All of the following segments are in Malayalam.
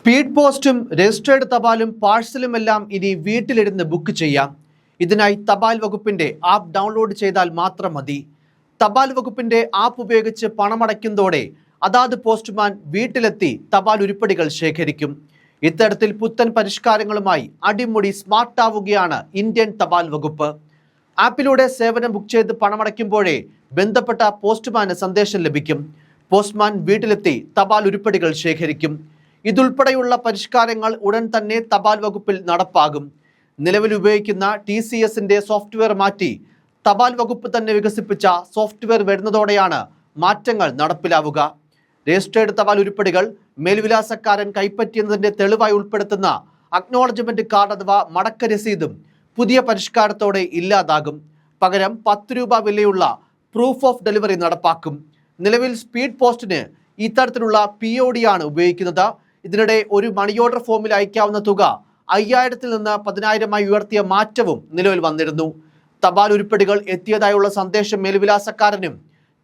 സ്പീഡ് പോസ്റ്റും രജിസ്റ്റേർഡ് തപാലും പാഴ്സലും എല്ലാം ഇനി വീട്ടിലിരുന്ന് ബുക്ക് ചെയ്യാം. ഇതിനായി തപാൽ വകുപ്പിന്റെ ആപ്പ് ഡൗൺലോഡ് ചെയ്താൽ മാത്രം മതി. തപാൽ വകുപ്പിന്റെ ആപ്പ് ഉപയോഗിച്ച് പണമടയ്ക്കുന്നതോടെ അതാത് പോസ്റ്റ്മാൻ വീട്ടിലെത്തി തപാൽ ഉരുപ്പടികൾ ശേഖരിക്കും. ഇത്തരത്തിൽ പുത്തൻ പരിഷ്കാരങ്ങളുമായി അടിമുടി സ്മാർട്ടാവുകയാണ് ഇന്ത്യൻ തപാൽ വകുപ്പ്. ആപ്പിലൂടെ സേവനം ബുക്ക് ചെയ്ത് പണമടയ്ക്കുമ്പോഴേ ബന്ധപ്പെട്ട പോസ്റ്റ്മാന് സന്ദേശം ലഭിക്കും. പോസ്റ്റ്മാൻ വീട്ടിലെത്തി തപാൽ ഉരുപ്പടികൾ ശേഖരിക്കും. ഇതുൾപ്പെടെയുള്ള പരിഷ്കാരങ്ങൾ ഉടൻ തന്നെ തപാൽ വകുപ്പിൽ നടപ്പാകും. നിലവിൽ ഉപയോഗിക്കുന്ന ടി സി എസിന്റെ സോഫ്റ്റ്വെയർ മാറ്റി തപാൽ വകുപ്പ് തന്നെ വികസിപ്പിച്ച സോഫ്റ്റ്വെയർ വരുന്നതോടെയാണ് മാറ്റങ്ങൾ നടപ്പിലാവുക. രജിസ്ട്രേഡ് തപാൽ ഉരുപ്പടികൾ മേൽവിലാസക്കാരൻ കൈപ്പറ്റിയതിന്റെ തെളിവായി ഉൾപ്പെടുത്തുന്ന അക്നോളജ്മെന്റ് കാർഡ് അഥവാ മടക്ക രസീതും പുതിയ പരിഷ്കാരത്തോടെ ഇല്ലാതാകും. പകരം പത്ത് രൂപ വിലയുള്ള പ്രൂഫ് ഓഫ് ഡെലിവറി നടപ്പാക്കും. നിലവിൽ സ്പീഡ് പോസ്റ്റിന് ഇത്തരത്തിലുള്ള പി ഒ ഡി ആണ് ഉപയോഗിക്കുന്നത്. ഇതിനിടെ ഒരു മണി ഓർഡർ ഫോമിൽ അയക്കാവുന്ന തുക അയ്യായിരത്തിൽ നിന്ന് പതിനായിരമായി ഉയർത്തിയ മാറ്റവും നിലവിൽ വന്നിരുന്നു. തപാൽ ഉരുപ്പടികൾ എത്തിയതായുള്ള സന്ദേശം മേൽവിലാസക്കാരനും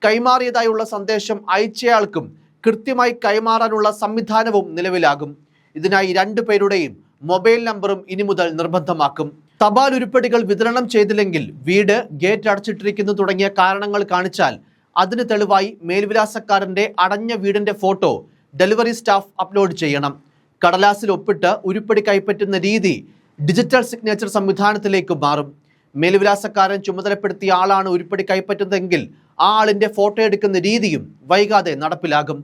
കൈമാറിയതായുള്ള സന്ദേശം അയച്ചയാൾക്കും കൃത്യമായി കൈമാറാനുള്ള സംവിധാനവും നിലവിലാകും. ഇതിനായി രണ്ടു പേരുടെയും മൊബൈൽ നമ്പറും ഇനി മുതൽ നിർബന്ധമാക്കും. തപാൽ ഉരുപ്പടികൾ വിതരണം ചെയ്തില്ലെങ്കിൽ വീട് ഗേറ്റ് അടച്ചിട്ടിരിക്കുന്നു തുടങ്ങിയ കാരണങ്ങൾ കാണിച്ചാൽ അതിന് തെളിവായി മേൽവിലാസക്കാരന്റെ അടഞ്ഞ വീടിന്റെ ഫോട്ടോ ഡെലിവറി സ്റ്റാഫ് അപ്ലോഡ് ചെയ്യണം. കടലാസിൽ ഒപ്പിട്ട് ഉരുപ്പടി കൈപ്പറ്റുന്ന രീതി ഡിജിറ്റൽ സിഗ്നേച്ചർ സംവിധാനത്തിലേക്ക് മാറും. മേൽവിലാസക്കാരൻ ചുമതലപ്പെടുത്തിയ ആളാണ് ഉരുപ്പടി കൈപ്പറ്റുന്നതെങ്കിൽ ആ ആളിന്റെ ഫോട്ടോ എടുക്കുന്ന രീതിയും വൈകാതെ നടപ്പിലാകും.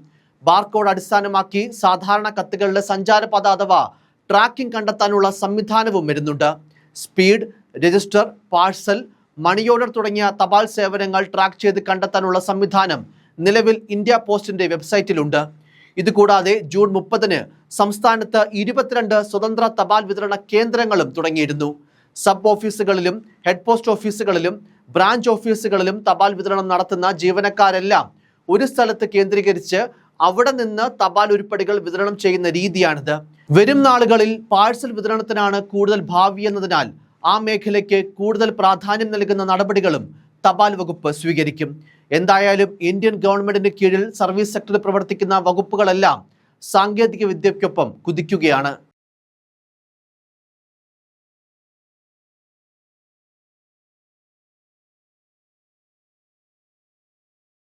ബാർകോഡ് അടിസ്ഥാനമാക്കി സാധാരണ കത്തുകളുടെ സഞ്ചാരപാത അഥവാ ട്രാക്കിംഗ് കണ്ടെത്താനുള്ള സംവിധാനവും വരുന്നുണ്ട്. Speed register parcel money order തുടങ്ങിയ തപാൽ സേവനങ്ങൾ ട്രാക്ക് ചെയ്ത് കണ്ടെത്താനുള്ള സംവിധാനം നിലവിൽ ഇന്ത്യ പോസ്റ്റിന്റെ വെബ്സൈറ്റിലുണ്ട്. ഇതുകൂടാതെ ജൂൺ മുപ്പതിന് സംസ്ഥാനത്ത് ഇരുപത്തിരണ്ട് സ്വതന്ത്ര തപാൽ വിതരണ കേന്ദ്രങ്ങളും തുടങ്ങിയിരുന്നു. സബ് ഓഫീസുകളിലും ഹെഡ് പോസ്റ്റ് ഓഫീസുകളിലും ബ്രാഞ്ച് ഓഫീസുകളിലും തപാൽ വിതരണം നടത്തുന്ന ജീവനക്കാരെല്ലാം ഒരു സ്ഥലത്ത് കേന്ദ്രീകരിച്ച് അവിടെ നിന്ന് തപാൽ ഉരുപ്പടികൾ വിതരണം ചെയ്യുന്ന രീതിയാണിത്. വരും നാളുകളിൽ പാഴ്സൽ വിതരണത്തിനാണ് കൂടുതൽ ഭാവി എന്നതിനാൽ ആ മേഖലയ്ക്ക് കൂടുതൽ പ്രാധാന്യം നൽകുന്ന നടപടികളും തപാൽ വകുപ്പ് സ്വീകരിക്കും. എന്തായാലും ഇന്ത്യൻ ഗവൺമെന്റിന് കീഴിൽ സർവീസ് സെക്ടറിൽ പ്രവർത്തിക്കുന്ന വകുപ്പുകളെല്ലാം സാങ്കേതിക വിദ്യയ്ക്കൊപ്പം കുതിക്കുകയാണ്.